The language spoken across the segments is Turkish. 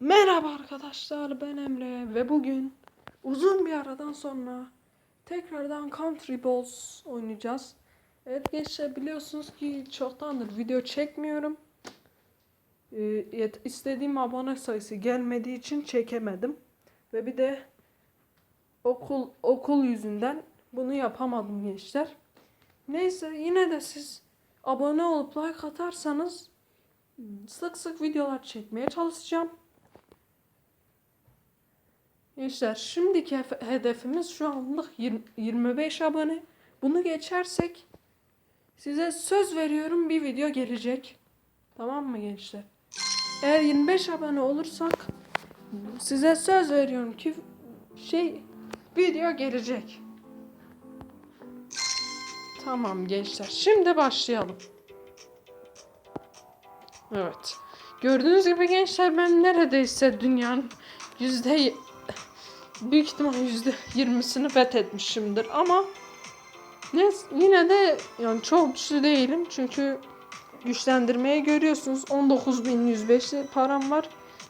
Merhaba arkadaşlar ben Emre ve bugün uzun bir aradan sonra tekrardan Country Balls oynayacağız. Evet gençler biliyorsunuz ki çoktandır video çekmiyorum. Ee, istediğim abone sayısı gelmediği için çekemedim. Ve bir de okul okul yüzünden bunu yapamadım gençler. Neyse yine de siz abone olup like atarsanız sık sık videolar çekmeye çalışacağım. Gençler şimdiki hedefimiz şu anlık yir- 25 abone. Bunu geçersek size söz veriyorum bir video gelecek. Tamam mı gençler? Eğer 25 abone olursak size söz veriyorum ki şey video gelecek. Tamam gençler. Şimdi başlayalım. Evet. Gördüğünüz gibi gençler ben neredeyse dünyanın yüzde büyük ihtimal yüzde yirmisini fethetmişimdir ama ne, yine de yani çok güçlü değilim çünkü güçlendirmeyi görüyorsunuz 19.105 param var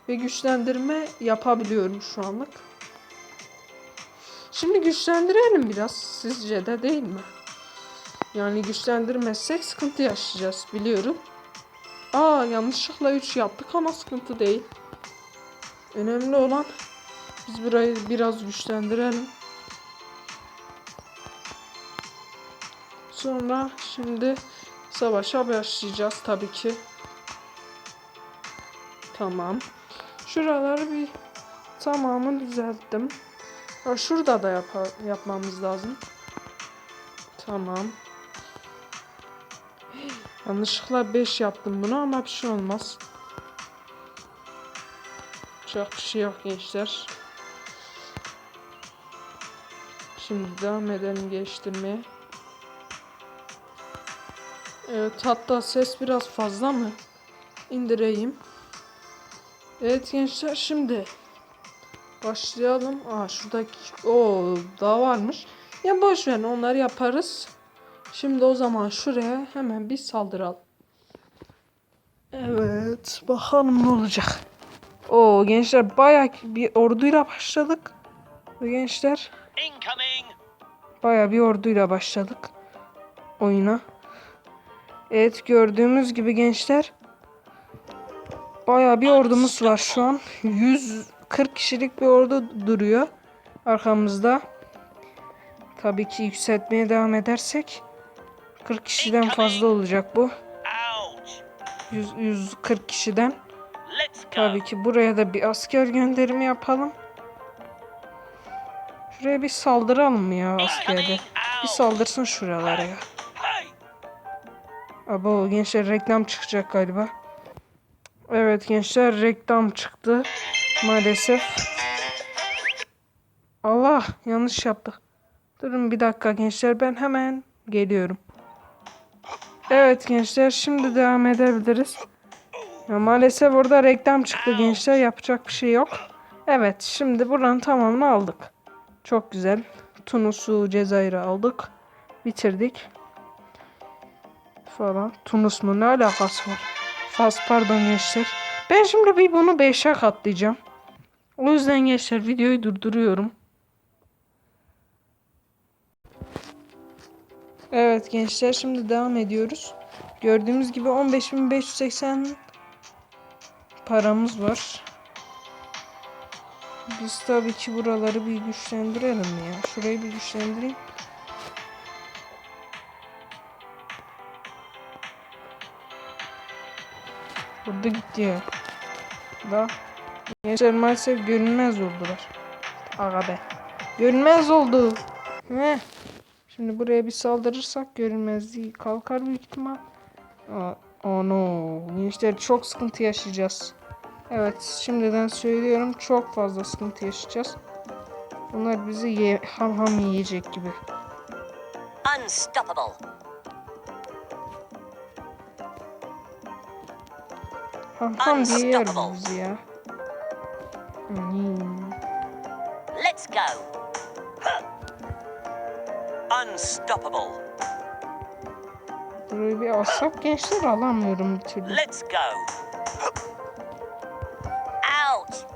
ve güçlendirme yapabiliyorum şu anlık. Şimdi güçlendirelim biraz sizce de değil mi? Yani güçlendirmezsek sıkıntı yaşayacağız biliyorum. Aa yanlışlıkla 3 yaptık ama sıkıntı değil. Önemli olan biz burayı biraz güçlendirelim. Sonra şimdi savaşa başlayacağız tabii ki. Tamam. Şuraları bir tamamını düzelttim. Ha, şurada da yapa- yapmamız lazım. Tamam. Yanlışlıkla 5 yaptım bunu ama bir şey olmaz. Çok bir şey yok gençler. Şimdi devam edelim geliştirmeye. Evet hatta ses biraz fazla mı? İndireyim. Evet gençler şimdi başlayalım. Aa şuradaki o daha varmış. Ya boş verin onları yaparız. Şimdi o zaman şuraya hemen bir saldıralım. Evet bakalım ne olacak. O gençler bayağı bir orduyla başladık. Ve gençler Incoming! Baya bir orduyla başladık oyuna. Evet gördüğümüz gibi gençler baya bir ordumuz var şu an. 140 kişilik bir ordu duruyor arkamızda. Tabii ki yükseltmeye devam edersek 40 kişiden fazla olacak bu. Ouch! 100, 140 kişiden. Tabii ki buraya da bir asker gönderimi yapalım. Şuraya bir saldıralım mı ya askerde? Bir saldırsın şuralara ya. Abo gençler reklam çıkacak galiba. Evet gençler reklam çıktı. Maalesef. Allah yanlış yaptık. Durun bir dakika gençler ben hemen geliyorum. Evet gençler şimdi devam edebiliriz. Ya maalesef orada reklam çıktı gençler yapacak bir şey yok. Evet şimdi buranın tamamını aldık. Çok güzel. Tunus'u Cezayir'i aldık. Bitirdik falan. Tunus mu ne alakası var? Fas pardon gençler. Ben şimdi bir bunu 5'e katlayacağım. O yüzden gençler videoyu durduruyorum. Evet gençler şimdi devam ediyoruz. Gördüğümüz gibi 15.580 paramız var. Biz tabii ki buraları bir güçlendirelim ya. Şurayı bir güçlendireyim. Burada gitti ya. Da. Gençler maalesef görünmez oldular. Aga be. Görünmez oldu. Heh. Şimdi buraya bir saldırırsak görünmezliği kalkar büyük ihtimal. Aa, Oh no. Gençler çok sıkıntı yaşayacağız. Evet şimdiden söylüyorum çok fazla sıkıntı yaşayacağız. Bunlar bizi ye ham ham yiyecek gibi. Unstoppable. Ham ham diye yer bizi ya. Hmm. Let's go. Unstoppable. Burayı bir alsak gençler alamıyorum bir türlü. Let's go. Out.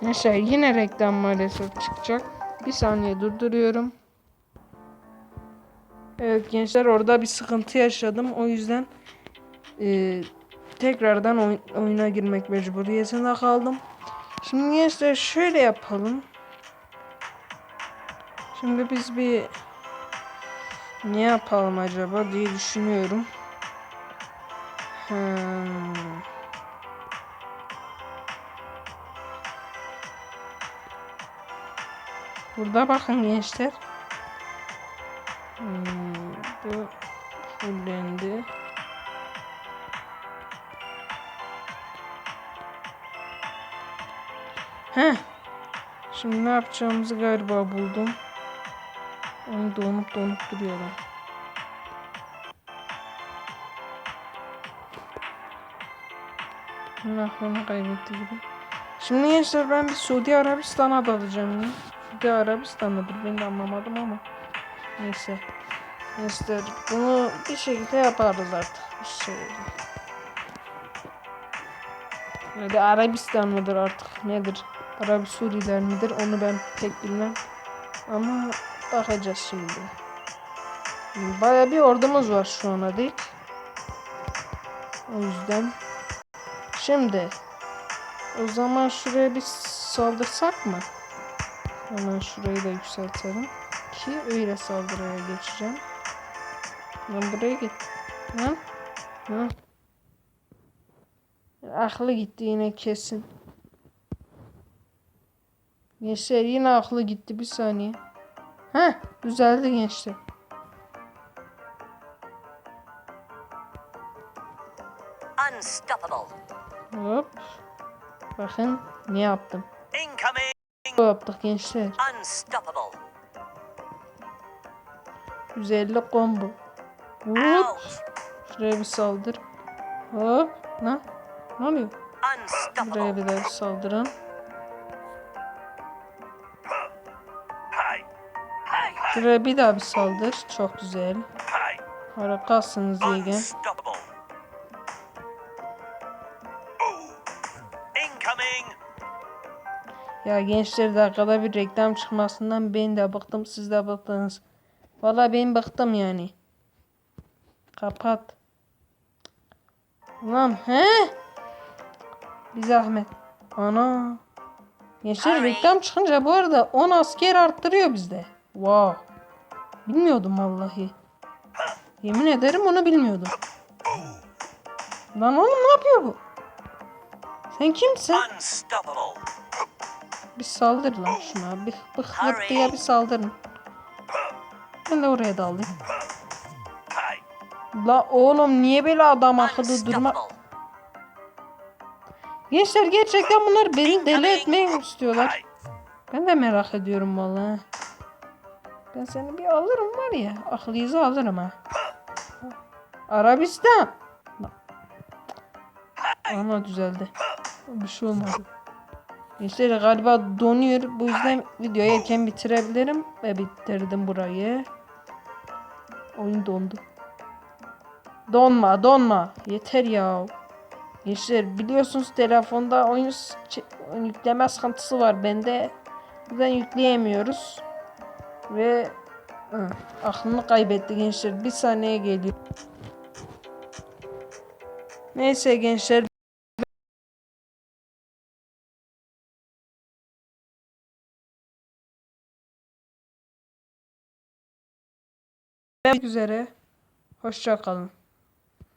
Gençler yine reklam maalesef çıkacak. Bir saniye durduruyorum. Evet gençler orada bir sıkıntı yaşadım. O yüzden e, tekrardan oy oyuna girmek mecburiyetinde kaldım. Şimdi gençler şöyle yapalım. Şimdi biz bir ne yapalım acaba diye düşünüyorum. Hmm. Burada bakın gençler. Hmm, bu fullendi. Heh. Şimdi ne yapacağımızı galiba buldum. Onu donup donup duruyorlar. Aklını kaybetti gibi. Şimdi gençler ben bir Suudi Arabistan'a dalacağım ya. Suudi Arabistan'dadır ben de anlamadım ama. Neyse. Gençler bunu bir şekilde yaparız artık. Bir şey. Ya da Arabistan mıdır artık nedir? Arabi Suriler midir onu ben pek bilmem. Ama bakacağız şimdi. Baya bir ordumuz var şu ana dek. O yüzden. Şimdi. O zaman şuraya bir saldırsak mı? Hemen şurayı da yükseltelim. Ki öyle saldırıya geçeceğim. Lan buraya git. Lan. Lan. Aklı gitti yine kesin. Gençler yine aklı gitti bir saniye. Heh düzeldi gençler. Unstoppable. Hop. Bakın ne yaptım. Incoming. Ne yaptık gençler. Unstoppable. 150 combo. Hop. Şuraya bir saldır. Hop. Lan. Ne oluyor? Buraya bir daha bir saldırın. Şuraya bir daha bir saldır. Çok güzel. Harikasınız Yegen. Ya gençler dakikada bir reklam çıkmasından ben de bıktım siz de bıktınız. Valla ben bıktım yani. Kapat. Ulan he? Bir zahmet. Ana. Gençler reklam çıkınca bu arada 10 asker arttırıyor bizde. Wow. Bilmiyordum vallahi. Yemin ederim onu bilmiyordum. Lan oğlum ne yapıyor bu? Sen kimsin? Bir saldır lan şuna. Bir bık diye bir saldırın. Ben de oraya daldım. La oğlum niye böyle adam akıllı durma? Gençler gerçekten bunlar beni deli etmek istiyorlar? Ben de merak ediyorum vallahi. Ben seni bir alırım var ya. Aklıyızı alırım ha. Arabistan. Ama düzeldi. Bir şey olmadı. Gençler galiba donuyor. Bu yüzden videoyu erken bitirebilirim. Ve bitirdim burayı. Oyun dondu. Donma donma. Yeter ya. Gençler biliyorsunuz telefonda oyun, yükleme sıkıntısı var bende. Bu yüzden yükleyemiyoruz. Ve hı, aklını kaybetti gençler. Bir saniye geliyor. Neyse gençler. Üzere. Hoşça kalın.